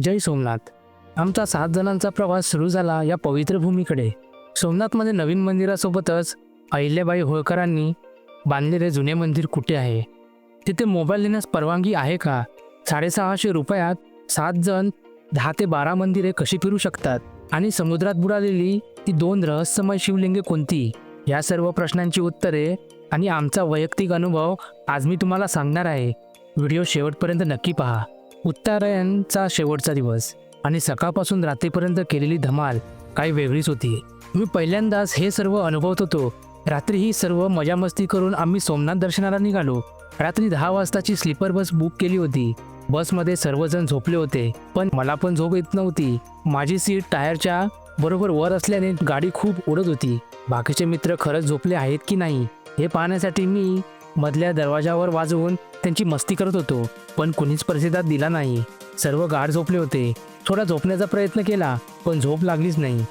जय सोमनाथ. आमचा सात जणांचा प्रवास सुरू झाला या पवित्र भूमीकडे. सोमनाथमध्ये नवीन मंदिरासोबतच अहिल्याबाई होळकरांनी बांधलेले जुने मंदिर कुठे आहे? तिथे मोबाईल देण्यास परवानगी आहे का? साडेसहाशे रुपयात सात जण दहा ते बारा मंदिरे कशी फिरू शकतात? आणि समुद्रात बुडालेली ती दोन रहस्यमय शिवलिंगे कोणती? या सर्व प्रश्नांची उत्तरे आणि आमचा वैयक्तिक अनुभव आज मी तुम्हाला सांगणार आहे. व्हिडिओ शेवटपर्यंत नक्की पहा. उत्तरायणचा शेवटचा दिवस आणि सकाळपासून रात्रीपर्यंत केलेली धमाल काही वेगळीच होती. मी पहिल्यांदाच हे सर्व अनुभवत होतो. रात्री ही सर्व मजामस्ती करून आम्ही सोमनाथ दर्शनाला निघालो. रात्री दहा वाजताची स्लीपर बस बुक केली होती. बसमध्ये सर्वजण झोपले होते पण मला पण झोप येत नव्हती. माझी सीट टायरच्या बरोबर वर असल्याने गाडी खूप उडत होती. बाकीचे मित्र खरंच झोपले आहेत की नाही हे पाहण्यासाठी मी मधल्या दरवाजावर वाजवून त्यांची मस्ती करत होतो पण कुणीच प्रतिसाद दिला नाही. सर्व गाढ झोपले होते. थोडा झोपण्याचा प्रयत्न केला पण झोप लागलीच नाही.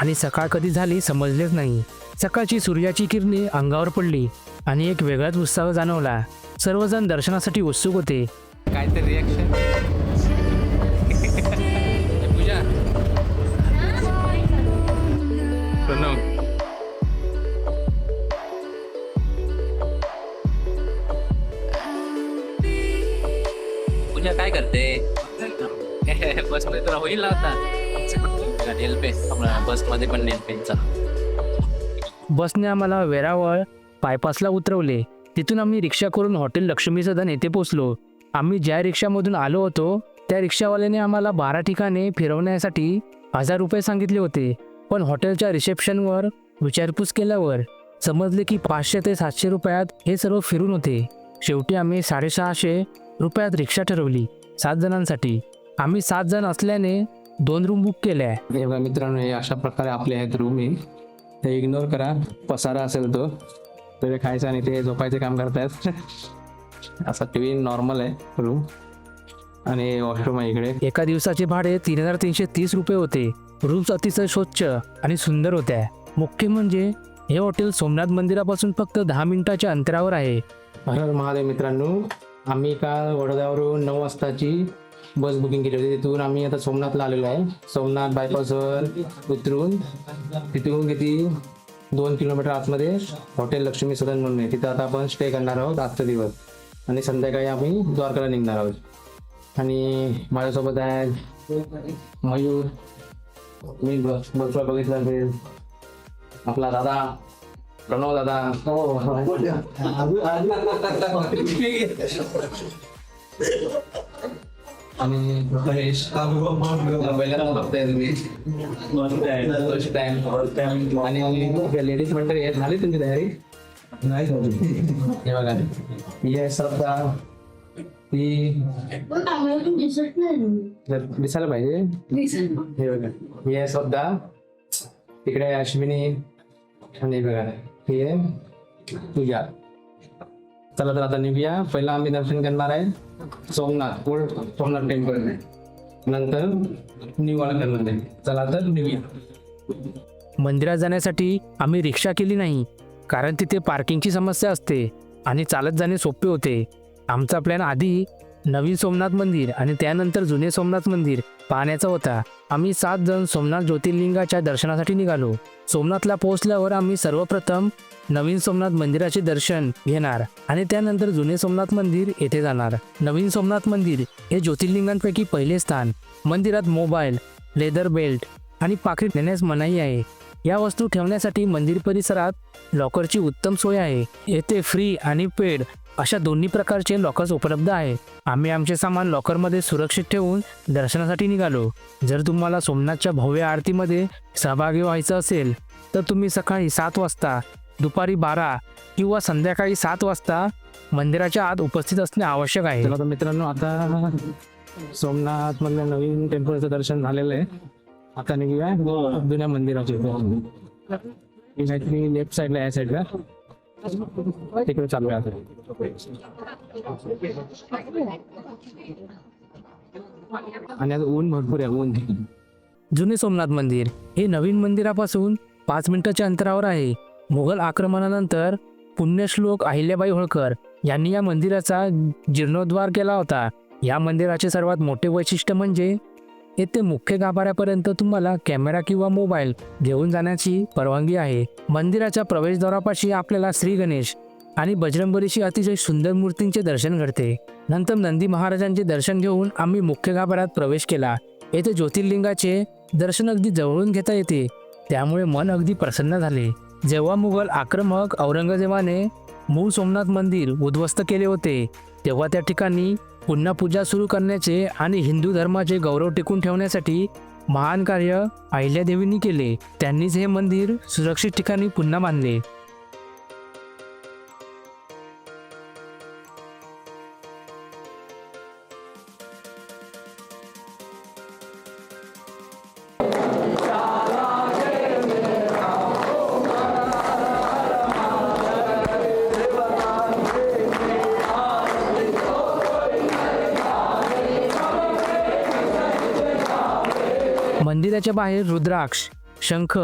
आणि सकाळ कधी झाली समजलेच नाही. सकाळची सूर्याची किरणे अंगावर पडली आणि एक वेगळाच उत्साह जाणवला. सर्वजण दर्शनासाठी उत्सुक होते. काहीतरी रिॲक्शन पूजा काय करते? बसमध्ये तुला होईल आता. बसमध्ये पण बसने आम्हाला वेरावळ बायपासला उतरवले. तिथून आम्ही रिक्षा करून हॉटेल लक्ष्मी सदन येथे पोचलो आम्ही ज्या रिक्षामधून आलो होतो त्या रिक्षावाल्याने आम्हाला बारा ठिकाणे फिरवण्यासाठी हजार रुपये सांगितले होते. पण हॉटेलच्या रिसेप्शनवर विचारपूस केल्यावर समजले की पाचशे ते सातशे रुपयात हे सर्व फिरून होते. शेवटी आम्ही साडेसहाशे रुपयात रिक्षा ठरवली. सात जणांसाठी. आम्ही सात जण असल्याने दोन रूम बुक केल्या. हे बघा मित्रांनो हे अशा प्रकारे आपले आहेत रूम हे. ते इग्नोर करा. पसारा असेल तो. तर खायचं आणि ते झोपायचे काम करतायत. असा टी व्ही नॉर्मल आहे रूम आणि वॉशरूम आहे इकडे. एका दिवसाचे भाडे तीन हजार तीनशे तीस रुपये होते. रूम्स अतिशय स्वच्छ आणि सुंदर होत्या. मुख्य म्हणजे हे हॉटेल सोमनाथ मंदिरापासून फक्त दहा मिनिटाच्या अंतरावर आहे. हर महादेव मित्रांनो आम्ही काल वडोद्यावरून नऊ वाजताची बस बुकिंग केली होती. तिथून आम्ही आता सोमनाथला आलेलो आहे. सोमनाथ बायपासवर उतरून तिथून किती? दोन किलोमीटर आतमध्ये हॉटेल लक्ष्मी सदन म्हणून आहे. तिथं आता आपण स्टे करणार आहोत आजचा दिवस. आणि संध्याकाळी आम्ही द्वारकाला निघणार आहोत. आणि माझ्यासोबत आहे मयूर. मी बस बसला बघितलं असेल. आपला दादा. प्रणव दादा आणि लेडीज मंडळी झाली तुमची तयारी नाही हे बघा ही श्रद्धा ती दिसायला पाहिजे हे बघा ही श्रद्धा तिकडे अश्विनी आणि बघा ही पूजा. चला तर आता निघूया. पहिला आम्ही दर्शन करणार आहे सोमनाथ ओल्ड सोमनाथ टेम्पल. नंतर न्यू करणार आहे. चला तर निघूया. मंदिरात जाण्यासाठी आम्ही रिक्षा केली नाही कारण तिथे पार्किंगची समस्या असते आणि चालत जाणे सोपे होते. आमचा प्लॅन आधी नवीन सोमनाथ मंदिर आणि त्यानंतर जुने सोमनाथ मंदिर पाहण्याचा होता. आम्ही सात जण सोमनाथ ज्योतिर्लिंगाच्या दर्शनासाठी निघालो. सोमनाथला पोहोचल्यावर आम्ही सर्वप्रथम नवीन सोमनाथ मंदिराचे दर्शन घेणार आणि त्यानंतर जुने सोमनाथ मंदिर येथे जाणार. नवीन सोमनाथ मंदिर हे ज्योतिर्लिंगांपैकी पहिले स्थान. मंदिरात मोबाईल लेदर बेल्ट आणि पाकिट नेण्यास मनाई आहे. या वस्तू ठेवण्यासाठी मंदिर परिसरात लॉकरची उत्तम सोय आहे. येथे फ्री आणि पेड अशा दोन्ही प्रकारचे लॉकर्स उपलब्ध आहेत. आम्ही आमचे सामान लॉकरमध्ये सुरक्षित ठेवून दर्शनासाठी निघालो. जर तुम्हाला सोमनाथच्या भव्य आरतीमध्ये सहभागी व्हायचं असेल तर तुम्ही सकाळी सात वाजता दुपारी बारा किंवा संध्याकाळी सात वाजता मंदिराच्या आत उपस्थित असणे आवश्यक आहे. चला तर मित्रांनो आता सोमनाथ मधल्या नवीन टेम्पलचं दर्शन झालेलं आहे. आता निघूया जुन्या मंदिराचे लेफ्ट साईडला या साईडला तिकडे चालू आहे आणि आता ऊन भरपूर आहे ऊन. जुने सोमनाथ मंदिर हे नवीन मंदिरापासून पाच मिनिटाच्या अंतरावर आहे. मुघल आक्रमणानंतर पुण्यश्लोक अहिल्याबाई होळकर यांनी या मंदिराचा जीर्णोद्धार केला होता. या मंदिराचे सर्वात मोठे वैशिष्ट्य म्हणजे येथे मुख्य गाभाऱ्यापर्यंत तुम्हाला कॅमेरा किंवा मोबाईल घेऊन जाण्याची परवानगी आहे. मंदिराच्या प्रवेशद्वारापाशी आपल्याला श्री गणेश आणि बजरंगबलीशी अतिशय सुंदर मूर्तींचे दर्शन घडते. नंतर नंदी महाराजांचे दर्शन घेऊन आम्ही मुख्य गाभाऱ्यात प्रवेश केला. येथे ज्योतिर्लिंगाचे दर्शन अगदी जवळून घेता येते. त्यामुळे मन अगदी प्रसन्न झाले. जेव्हा मुघल आक्रमक औरंगजेबाने मूळ सोमनाथ मंदिर उद्ध्वस्त केले होते तेव्हा त्या ठिकाणी पुन्हा पूजा सुरू करण्याचे आणि हिंदू धर्माचे गौरव टिकून ठेवण्यासाठी महान कार्य अहिल्यादेवींनी केले. त्यांनीच हे मंदिर सुरक्षित ठिकाणी पुन्हा बांधले. मंदिराच्या बाहेर रुद्राक्ष शंख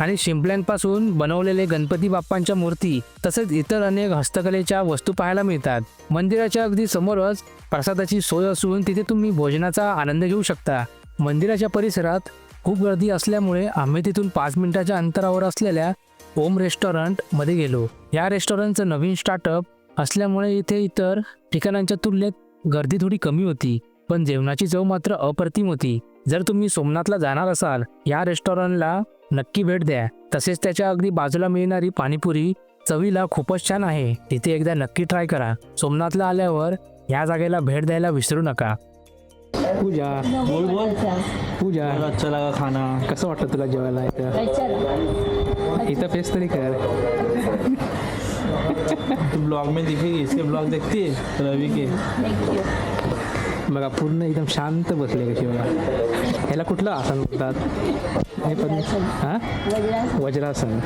आणि शिंपल्यांपासून बनवलेले गणपती बाप्पांच्या मूर्ती तसेच इतर अनेक हस्तकलेच्या वस्तू पाहायला मिळतात. मंदिराच्या अगदी समोरच प्रसादाची सोय असून तिथे तुम्ही भोजनाचा आनंद घेऊ शकता. मंदिराच्या परिसरात खूप गर्दी असल्यामुळे आम्ही तिथून पाच मिनिटाच्या अंतरावर असलेल्या ओम रेस्टॉरंटमध्ये गेलो. या रेस्टॉरंटचं नवीन स्टार्टअप असल्यामुळे इथे इतर ठिकाणांच्या तुलनेत गर्दी थोडी कमी होती पण जेवणाची चव मात्र अप्रतिम होती. जर तुम्ही सोमनाथला जाणार असाल या रेस्टॉरंटला नक्की भेट द्या. तसेच त्याच्या अगदी बाजूला मिळणारी पाणीपुरी चवीला खूपच छान आहे. तिथे एकदा नक्की ट्राय करा. सोमनाथला आल्यावर या जागेला भेट द्यायला विसरू नका. पूजा बोल बोल. पूजा. अच्छा लगा खाना. कसं वाटतं तुला जेवायला इथं? इथं फेस तरी कर. तू ब्लॉग में दिखेगी इसके ब्लॉग देखती है रवि के. बघा पूर्ण एकदम शांत बसले कशी बघा. ह्याला कुठलं आसन म्हणतात? हे पण हा? वज्रासन.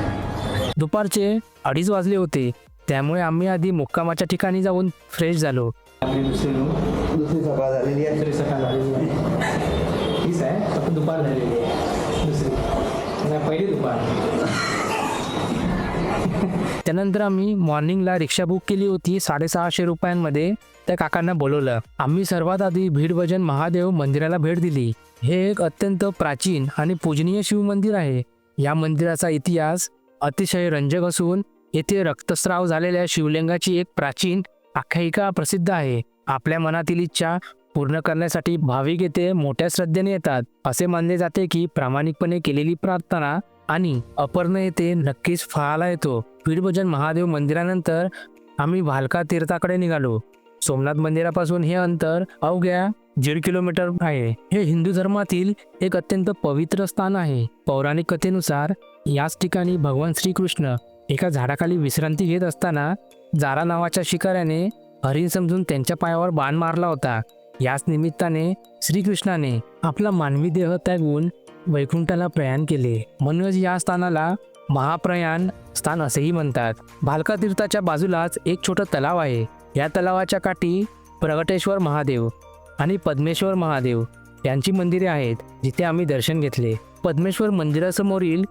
दुपारचे अडीच वाजले होते. त्यामुळे आम्ही आधी मुक्कामाच्या ठिकाणी जाऊन फ्रेश झालो. दुसरी सकाळ झालेली आहे. दुसरी सकाळ झालेली आहे. हीच आहे. फक्त दुपार झालेली आहे. दुसरी. नाही पहिली दुपार. त्यानंतर आम्ही मॉर्निंगला रिक्षा बुक केली होती साडेसहाशे रुपयांमध्ये. त्या काकांना बोलवलं. आम्ही सर्वात आधी भीडभजन महादेव मंदिराला भेट दिली. हे एक अत्यंत प्राचीन आणि पूजनीय शिवमंदिर आहे. या मंदिराचा इतिहास अतिशय रंजक असून येथे रक्तस्राव झालेल्या शिवलिंगाची एक प्राचीन आख्यायिका प्रसिद्ध आहे. आपल्या मनातील इच्छा पूर्ण करण्यासाठी भाविक येथे मोठ्या श्रद्धेने येतात. असे मानले जाते की प्रामाणिकपणे केलेली प्रार्थना आणि अपर्ण येथे नक्कीच फळाला येतो. भीडभजन महादेव मंदिरानंतर आम्ही भालका तीर्थाकडे निघालो. सोमनाथ मंदिरापासून हे अंतर अवघ्या दीड किलोमीटर आहे. हे हिंदू धर्मातील एक अत्यंत पवित्र स्थान आहे. पौराणिक कथेनुसार याच ठिकाणी भगवान श्रीकृष्ण एका झाडाखाली विश्रांती घेत असताना जारा नावाच्या शिकाऱ्याने हरिण समजून त्यांच्या पायावर बाण मारला होता. याच निमित्ताने श्रीकृष्णाने आपला मानवी देह त्यागून वैकुंठाला प्रयाण केले. म्हणूनच या स्थानाला महाप्रयाण स्थान असेही म्हणतात. भालका तीर्थाच्या बाजूलाच एक छोटं तलाव आहे. या तलावाच्या काठी प्रगटेश्वर महादेव आणि पद्मेश्वर महादेव यांची मंदिरे आहेत जिथे आम्ही दर्शन घेतले. पद्मेश्वर मंदिरासमोरील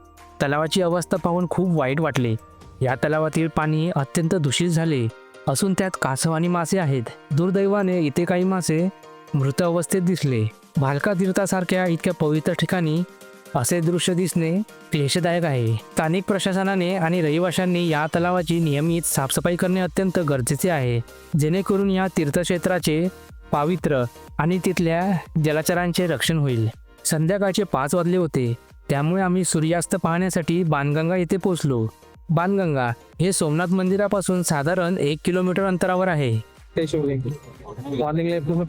तलावाची अवस्था पाहून खूप वाईट वाटले. या तलावातील पाणी अत्यंत दूषित झाले असून त्यात कासव आणि मासे आहेत. दुर्दैवाने इथे काही मासे मृत अवस्थेत दिसले. भालका तीर्थासारख्या इतक्या पवित्र ठिकाणी असे दृश्य दिसणे क्लेशदायक आहे. स्थानिक प्रशासनाने आणि रहिवाशांनी या तलावाची नियमित साफसफाई करणे अत्यंत गरजेचे आहे. जेणेकरून या तीर्थक्षेत्राचे पावित्र्य आणि तिथल्या जलाचरांचे रक्षण होईल. संध्याकाळचे पाच वाजले होते. त्यामुळे आम्ही सूर्यास्त पाहण्यासाठी बाणगंगा येथे पोहोचलो. बाणगंगा हे सोमनाथ मंदिरापासून साधारण एक किलोमीटर अंतरावर आहे.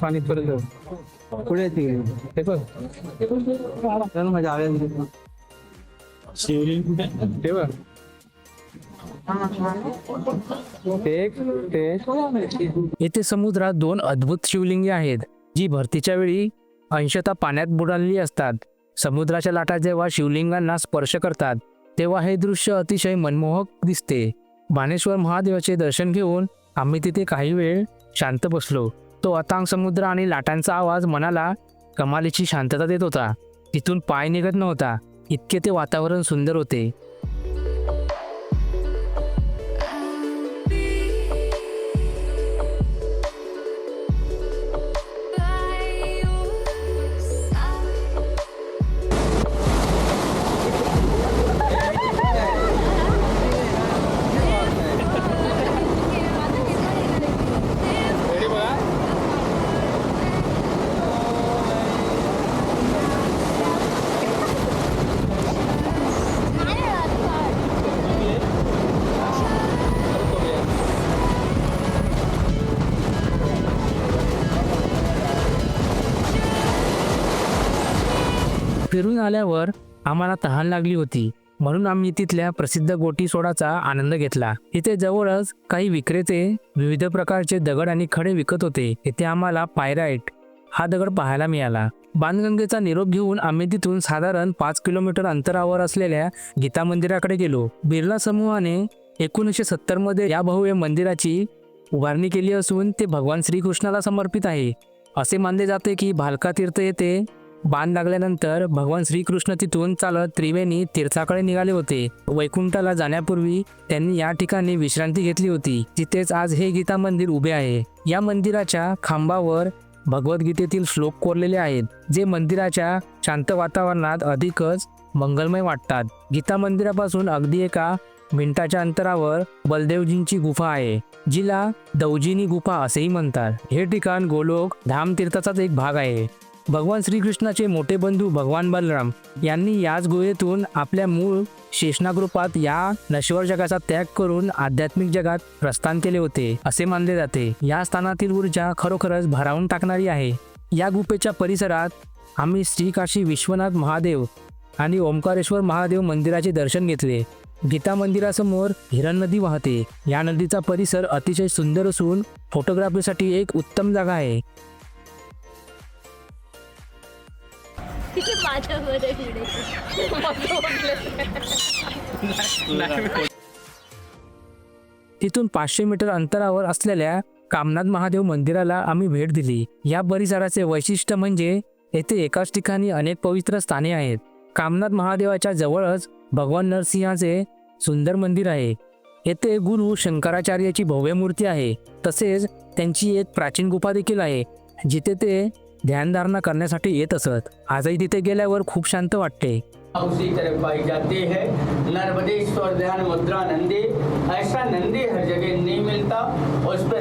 पाणी पुढे चल ते? बघ. ते. येथे समुद्रात दोन अद्भुत शिवलिंगे आहेत जी भरतीच्या वेळी अंशतः पाण्यात बुडालेली असतात. समुद्राच्या लाटा जेव्हा शिवलिंगांना स्पर्श करतात तेव्हा हे दृश्य अतिशय मनमोहक दिसते. बाणेश्वर महादेवाचे दर्शन घेऊन आम्ही तिथे काही वेळ शांत बसलो. तो अतांग समुद्र आणि लाटांचा आवाज मनाला कमालीची शांतता देत होता. तिथून पाय निघत नव्हता. इतके ते वातावरण सुंदर होते. फिरून आल्यावर आम्हाला तहान लागली होती. म्हणून आम्ही तिथल्या प्रसिद्ध गोटी सोडाचा आनंद घेतला. तिथे जवळच काही विक्रेते विविध प्रकारचे दगड आणि खडे विकत होते. इथे आम्हाला पायराईट हा दगड पाहायला मिळाला. बाणगंगेचा निरोप घेऊन आम्ही तिथून साधारण पाच किलोमीटर अंतरावर असलेल्या गीता मंदिराकडे गेलो. बिर्ला समूहाने एकोणीसशे सत्तरमध्ये या भव्य मंदिराची उभारणी केली असून ते भगवान श्रीकृष्णाला समर्पित आहे. असे मानले जाते की भालका तीर्थ येथे बाण लागल्यानंतर भगवान श्रीकृष्ण तिथून चालत त्रिवेणी तीर्थाकडे निघाले होते. वैकुंठाला जाण्यापूर्वी त्यांनी या ठिकाणी विश्रांती घेतली होती. तिथेच आज हे गीता मंदिर उभे आहे. या मंदिराच्या खांबावर भगवद्गीतेतील श्लोक कोरलेले आहेत जे मंदिराच्या शांत वातावरणात अधिकच मंगलमय वाटतात. गीता मंदिरापासून अगदी एका मिनिटाच्या अंतरावर बलदेवजींची गुफा आहे जिला दौजिनी गुफा असेही म्हणतात. हे ठिकाण गोलोक धाम तीर्थाचाच एक भाग आहे. भगवान श्रीकृष्णाचे मोठे बंधू भगवान बलराम यांनी याच गुहेतून आपल्या मूळ शेषनागृपात या नश्वर जगाचा त्याग करून आध्यात्मिक जगात प्रस्थान केले होते असे मानले जाते. या स्थानातील ऊर्जा खरोखरच भरावून टाकणारी आहे. या गुफेच्या परिसरात आम्ही श्री काशी विश्वनाथ महादेव आणि ओंकारेश्वर महादेव मंदिराचे दर्शन घेतले. गीता मंदिरासमोर हिरण नदी वाहते. या नदीचा परिसर अतिशय सुंदर असून फोटोग्राफीसाठी एक उत्तम जागा आहे. तिथून पाचशे मीटर अंतरावर असलेल्या कामनाथ महादेव मंदिराला आम्ही भेट दिली. या परिसराचे वैशिष्ट्य म्हणजे येथे एकाच ठिकाणी अनेक पवित्र स्थाने आहेत. कामनाथ महादेवाच्या जवळच भगवान नरसिंहाचे सुंदर मंदिर आहे. येथे गुरु शंकराचार्याची भव्य मूर्ती आहे. तसेच त्यांची एक प्राचीन गुफा देखील आहे. जिथे ते ध्यानधारणा करण्यासाठी येत असत. आजही तिथे गेल्यावर खूप शांत वाटते. उसी तरह पाई जाती है. नर्मदेश्वर ध्यान मुद्रा नंदी. ऐसा नंदी हर जगह नहीं मिलता. उस पर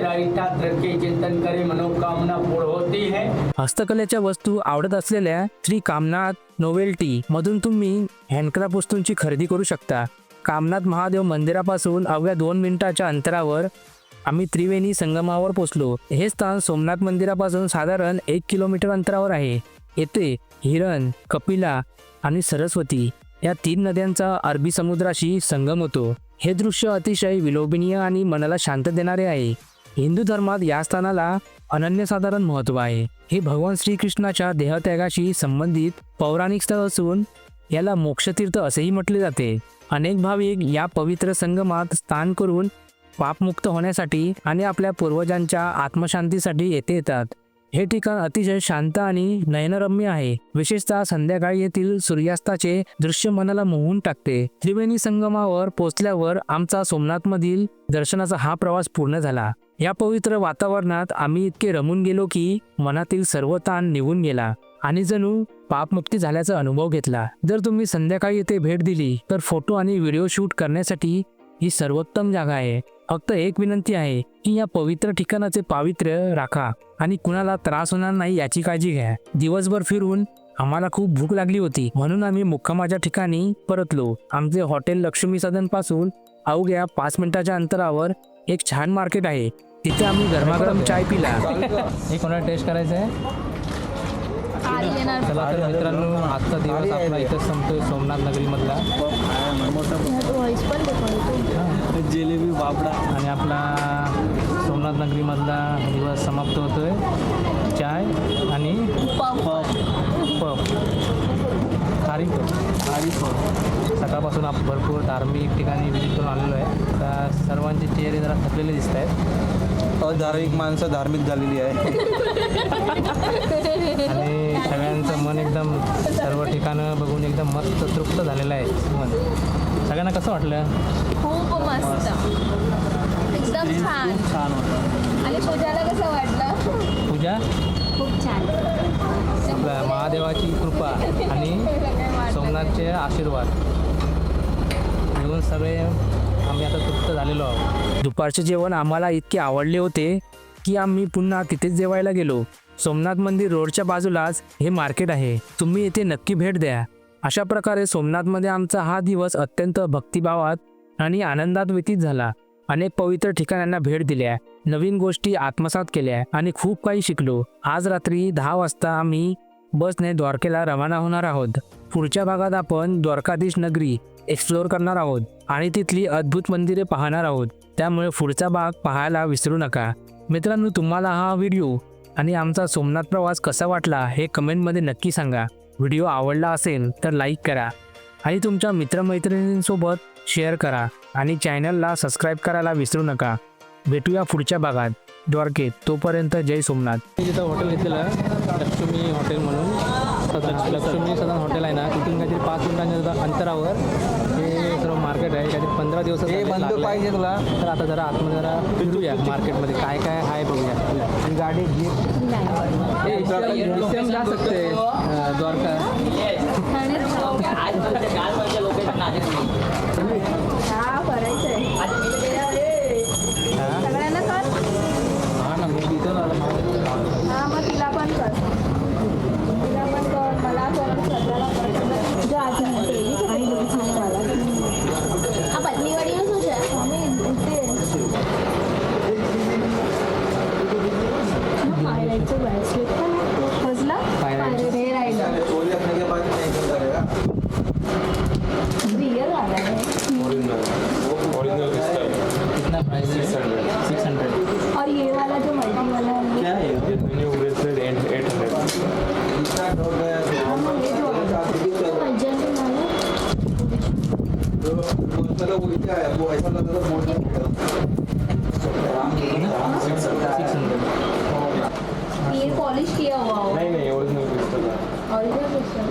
रख चिंतन करे मनोकामना पूर्ण होती है. हस्तकलेच्या वस्तू आवडत असलेल्या श्री कामनाथ नोवेल्टी मधून तुम्ही हँडक्राफ्ट वस्तूंची खरेदी करू शकता. कामनाथ महादेव मंदिरापासून अवघ्या दोन मिनिटाच्या अंतरावर आम्ही त्रिवेणी संगमावर पोचलो. हे स्थान सोमनाथ मंदिरापासून साधारण एक किलोमीटर अंतरावर आहे. येथे हिरण कपिला आणि सरस्वती या तीन नद्यांचा अरबी समुद्राशी संगम होतो. हे दृश्य अतिशय विलोभनीय आणि मनाला शांत देणारे आहे. हिंदू धर्मात या स्थानाला अनन्यसाधारण महत्त्व आहे. हे भगवान श्रीकृष्णाच्या देहत्यागाशी संबंधित पौराणिक स्थळ असून याला मोक्षतीर्थ असेही म्हटले जाते. अनेक भाविक या पवित्र संगमात स्नान करून पापमुक्त होण्यासाठी आणि आपल्या पूर्वजांच्या आत्मशांतीसाठी येथे येतात. हे ठिकाण अतिशय शांत आणि नयनरम्य आहे. विशेषतः संध्याकाळी येथील सूर्यास्ताचे दृश्य मनाला मोहून टाकते. त्रिवेणी संगमावर पोचल्यावर आमचा सोमनाथमधील दर्शनाचा हा प्रवास पूर्ण झाला. या पवित्र वातावरणात आम्ही इतके रमून गेलो की मनातील सर्व ताण निघून गेला आणि जणू पापमुक्ती झाल्याचा अनुभव घेतला. जर तुम्ही संध्याकाळी येथे भेट दिली तर फोटो आणि व्हिडिओ शूट करण्यासाठी ही सर्वोत्तम जागा आहे. फक्त एक विनंती आहे की या पवित्र ठिकाणाचे पावित्र्य राखा आणि कुणाला त्रास होणार नाही याची काळजी घ्या. दिवसभर फिरून आम्हाला खूप भूक लागली होती. म्हणून आम्ही मुक्कामाच्या ठिकाणी परतलो. आमचे हॉटेल लक्ष्मी सदनपासून अवघ्या पाच मिनिटाच्या अंतरावर एक छान मार्केट आहे. तिथे आम्ही गरमागरम चाय पिला. हे कोणाला टेस्ट करायचं आहे चला तर मित्रांनो आजचा दिवस आपला इथंच संपतोय सोमनाथ नगरीमधला. जिलेबी बाबडा. आणि आपला सोमनाथ नगरीमधला दिवस समाप्त होतोय. चाय आणि पप खारी. खारी सकाळपासून आपण भरपूर धार्मिक ठिकाणी विजिट करून आलेलो आहे. तर सर्वांचे चेहरे जरा थकलेले दिसत आहेत अधार्मिक माणसं धार्मिक झालेली आहे. आणि सगळ्यांचं मन एकदम सर्व ठिकाणं बघून एकदम मस्त तृप्त झालेलं आहे मन. सगळ्यांना कसं वाटलं? खूप मस्त. एकदम छान. छान होतं आणि पूजाला कसं वाटलं? पूजा? खूप छान. महादेवाची कृपा आणि सोमनाथचे आशीर्वाद. मिळून सगळे आम्ही आता तृप्त झालेलो आहोत. दुपारचे जेवण आम्हाला इतके आवडले होते की आम्ही पुन्हा तिथेच जेवायला गेलो. सोमनाथ मंदिर रोडच्या बाजूलाच हे मार्केट आहे. तुम्ही इथे नक्की भेट द्या. अशा प्रकारे सोमनाथमध्ये आमचा हा दिवस अत्यंत भक्तिभावात आणि आनंदात व्यतीत झाला. अनेक पवित्र ठिकाणांना भेट दिल्या नवीन गोष्टी आत्मसात केल्या आणि खूप काही शिकलो. आज रात्री दहा वाजता आम्ही बसने द्वारकेला रवाना होणार आहोत. पुढच्या भागात आपण द्वारकाधीश नगरी एक्सप्लोअर करणार आहोत आणि तिथली अद्भुत मंदिरे पाहणार आहोत. त्यामुळे पुढचा भाग पाहायला विसरू नका. मित्रांनो तुम्हाला हा व्हिडिओ आणि आमचा सोमनाथ प्रवास कसा वाटला हे कमेंटमध्ये नक्की सांगा. व्हिडिओ आवडला असेल तर लाईक करा आणि तुमच्या मित्रमैत्रिणींसोबत शेअर करा आणि चॅनलला सबस्क्राईब करायला विसरू नका. भेटूया पुढच्या भागात. द्वारकेत तोपर्यंत जय सोमनाथ. मी तिथं हॉटेल घेतलेलं लक्ष्मी हॉटेल म्हणून सदन लक्ष्मी सदन हॉटेल आहे ना तिथून काहीतरी पाच मिनिटांच्या अंतरावर हे सर्व मार्केट आहे काहीतरी पंधरा दिवस पाहिजे तुला. तर आता जरा आतमध्ये जरा फिरूया मार्केटमध्ये काय काय आहे बघूया. गाडी जा सकते. द्वारका. का पॉलिश किया हुआ हो? नहीं नहीं ओरिजिनल क्रिस्टल है ओरिजिनल क्रिस्टल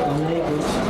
हमने कुछ